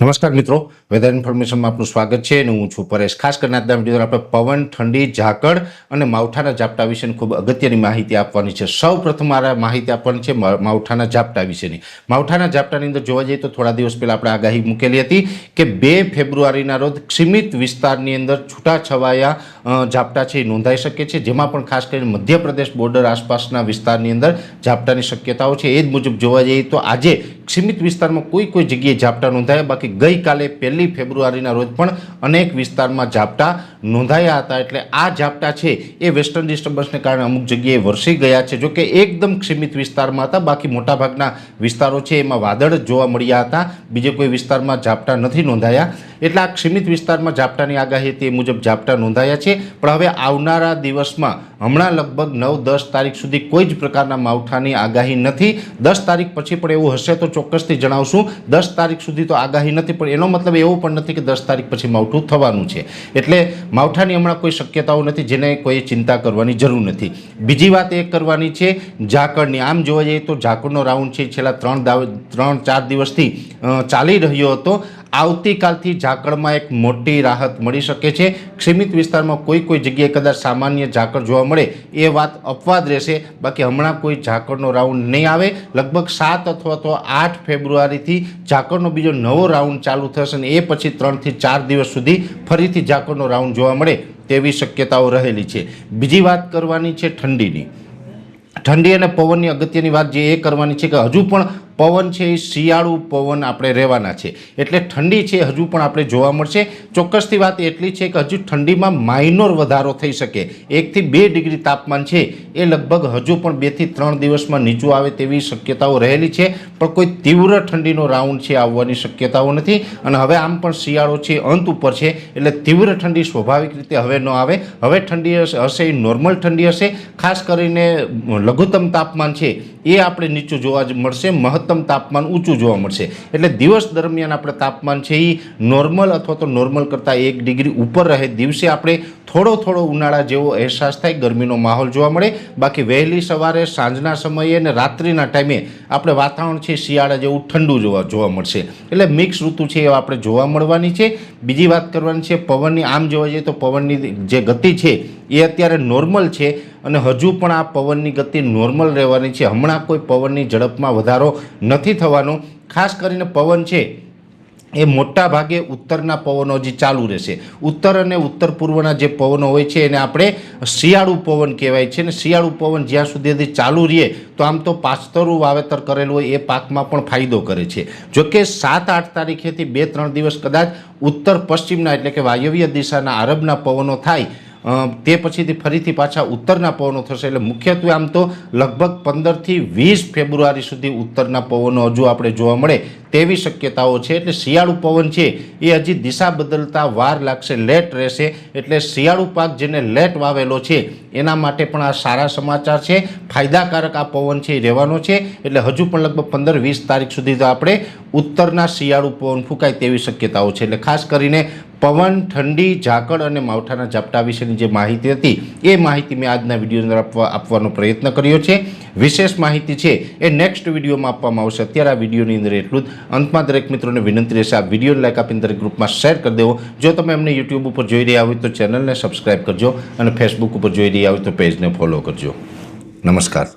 નમસ્કાર મિત્રો. વેધર ઇન્ફોર્મેશનમાં આપનું સ્વાગત છે અને હું છું પરેશ. ખાસ કરીને આજના વીડિયો આપણે પવન, ઠંડી, ઝાકળ અને માવઠાના ઝાપટા વિશેની ખૂબ અગત્યની માહિતી આપવાની છે. સૌ પ્રથમ મારે માહિતી આપવાની છે માવઠાના ઝાપટા વિશેની. માવઠાના ઝાપટાની અંદર જોવા જઈએ તો થોડા દિવસ પહેલાં આપણે આગાહી મૂકેલી હતી કે બે ફેબ્રુઆરીના રોજ સીમિત વિસ્તારની અંદર છૂટાછવાયા ઝાપટા છે એ નોંધાઈ શકે છે. જેમાં પણ ખાસ કરીને મધ્યપ્રદેશ બોર્ડર આસપાસના વિસ્તારની અંદર ઝાપટાની શક્યતાઓ છે એ જ મુજબ જોવા જઈએ તો આજે સીમિત વિસ્તારમાં કોઈ કોઈ જગ્યાએ ઝાપટા નોંધાયા. બાકી ગઈકાલે પહેલી ફેબ્રુઆરીના રોજ પણ અનેક વિસ્તારમાં ઝાપટા નોંધાયા હતા એટલે આ ઝાપટા છે એ વેસ્ટર્ન ડિસ્ટર્બન્સને કારણે અમુક જગ્યાએ વરસી ગયા છે. જોકે એકદમ સીમિત વિસ્તારમાં હતા, બાકી મોટાભાગના વિસ્તારો છે એમાં વાદળ જ જોવા મળ્યા હતા. બીજે કોઈ વિસ્તારમાં ઝાપટા નથી નોંધાયા. એટલે આ સીમિત વિસ્તારમાં ઝાપટાની આગાહી તે મુજબ ઝાપટા નોંધાયા છે. પણ હવે આવનારા દિવસમાં હમણાં લગભગ નવ દસ તારીખ સુધી કોઈ જ પ્રકારના માવઠાની આગાહી નથી. દસ તારીખ પછી પણ એવું હશે તો ચોક્કસથી જણાવશું. દસ તારીખ સુધી તો આગાહી નથી, પણ એનો મતલબ એવો પણ નથી કે દસ તારીખ પછી માવઠું થવાનું છે. એટલે માવઠાની હમણાં કોઈ શક્યતાઓ નથી, જેને કોઈ ચિંતા કરવાની જરૂર નથી. બીજી વાત એ કરવાની છે, ઝાકળની. આમ જોવા જઈએ તો ઝાકળનો રાઉન્ડ છે, છેલ્લા ત્રણ દાવ ત્રણ ચાર દિવસથી ચાલી રહ્યો હતો. આવતીકાલથી ઝાકળમાં એક મોટી રાહત મળી શકે છે. સીમિત વિસ્તારમાં કોઈ કોઈ જગ્યાએ કદાચ સામાન્ય ઝાકળ જોવા મળે એ વાત અપવાદ રહેશે. બાકી હમણાં કોઈ ઝાકળનો રાઉન્ડ નહીં આવે. લગભગ સાત અથવા તો આઠ ફેબ્રુઆરીથી ઝાકળનો બીજો નવો રાઉન્ડ ચાલુ થશે અને એ પછી ત્રણથી ચાર દિવસ સુધી ફરીથી ઝાકળનો રાઉન્ડ જોવા મળે તેવી શક્યતાઓ રહેલી છે. બીજી વાત કરવાની છે ઠંડીની. ઠંડી અને પવનની અગત્યની વાત જે એ કરવાની છે કે હજુ પણ પવન છે એ શિયાળુ પવન આપણે રહેવાના છે. એટલે ઠંડી છે, હજુ પણ આપણે જોવા મળશે. ચોક્કસથી વાત એટલી છે કે હજુ ઠંડીમાં માઇનોર વધારો થઈ શકે. એકથી બે ડિગ્રી તાપમાન છે. એ લગભગ હજુ પણ બેથી ત્રણ દિવસમાં નીચું આવે તેવી શક્યતાઓ રહેલી છે. પણ કોઈ તીવ્ર ઠંડીનો રાઉન્ડ છે, આવવાની શક્યતાઓ નથી. અને હવે આમ પણ શિયાળો છે, અંત ઉપર છે, એટલે તીવ્ર ઠંડી સ્વાભાવિક રીતે હવે ન આવે. હવે ઠંડી હશે- એ નોર્મલ ઠંડી હશે. ખાસ કરીને લઘુત્તમ તાપમાન છે, એ આપણે નીચું જોવા જ મળશે. મહત્તમ તાપમાન ઊંચું જોવા મળશે. એટલે દિવસ દરમિયાન આપણે તાપમાન છે, એ નોર્મલ અથવા તો નોર્મલ કરતાં એક ડિગ્રી ઉપર રહે. દિવસે આપણે થોડો થોડો ઉનાળા જેવો અહેસાસ થાય, ગરમીનો માહોલ જોવા મળે. બાકી વહેલી સવારે, સાંજના સમયે અને રાત્રિના ટાઈમે આપણે વાતાવરણ છે શિયાળા જેવું ઠંડુ જોવા જોવા મળશે. એટલે મિક્સ ઋતુ છે એ આપણે જોવા મળવાની છે. બીજી વાત કરવાની છે, પવનની આમ જોવા જઈએ તો પવનની જે ગતિ છે એ અત્યારે નોર્મલ છે અને હજુ પણ આ પવનની ગતિ નોર્મલ રહેવાની છે. હમણાં કોઈ પવનની ઝડપમાં વધારો નથી થવાનો. ખાસ કરીને પવન છે એ મોટા ભાગે ઉત્તરના પવનો હજી ચાલુ રહેશે. ઉત્તર અને ઉત્તર પૂર્વના જે પવનો હોય છે એને આપણે શિયાળુ પવન કહેવાય છે અને શિયાળુ પવન જ્યાં સુધી ચાલુ રહે તો આમ તો પાસ્તરું વાવેતર કરેલું હોય એ પાકમાં પણ ફાયદો કરે છે. જોકે સાત આઠ તારીખેથી બે ત્રણ દિવસ કદાચ ઉત્તર પશ્ચિમના એટલે કે વાયવ્ય દિશાના આરબના પવનો થાય તે પછીથી ફરીથી પાછા ઉત્તરના પવનો થશે. એટલે મુખ્યત્વે આમ તો લગભગ પંદરથી વીસ ફેબ્રુઆરી સુધી ઉત્તરના પવનો હજુ આપણે જોવા મળે. તેવી શક્યતાઓ છે. એટલે શિયાળુ પવન છે એ હજી દિશા બદલતા વાર લાગશે, લેટ રહેશે. એટલે શિયાળુ પાક જેને લેટ વાવેલો છે, એના માટે પણ આ સારા સમાચાર છે. ફાયદાકારક આ પવન છે એ રહેવાનો છે. એટલે હજુ પણ લગભગ પંદર વીસ તારીખ સુધી તો આપણે ઉત્તરના શિયાળુ પવન ફૂંકાય તેવી શક્યતાઓ છે. એટલે ખાસ કરીને પવન, ઠંડી, ઝાકળ અને માવઠાના ઝાપટા વિશેની જે માહિતી હતી, એ માહિતી મેં આજના વીડિયો અંદર આપવા આપવાનો પ્રયત્ન કર્યો છે. વિશેષ માહિતી છે એ નેક્સ્ટ વિડીયોમાં આપવામાં આવશે. અત્યારે આ વિડીયોની અંદર એટલું જ. અંતમાં દરેક મિત્રોને વિનંતી રહેશે આ વિડીયોને લાઈક આપીને દરેક ગ્રુપમાં શેર કરી દેવો. જો તમે અમને યુટ્યુબ ઉપર જોઈ રહ્યા હોય તો ચેનલને સબસ્ક્રાઈબ કરજો અને ફેસબુક ઉપર જોઈ રહ્યા હોય તો પેજને ફોલો કરજો. નમસ્કાર.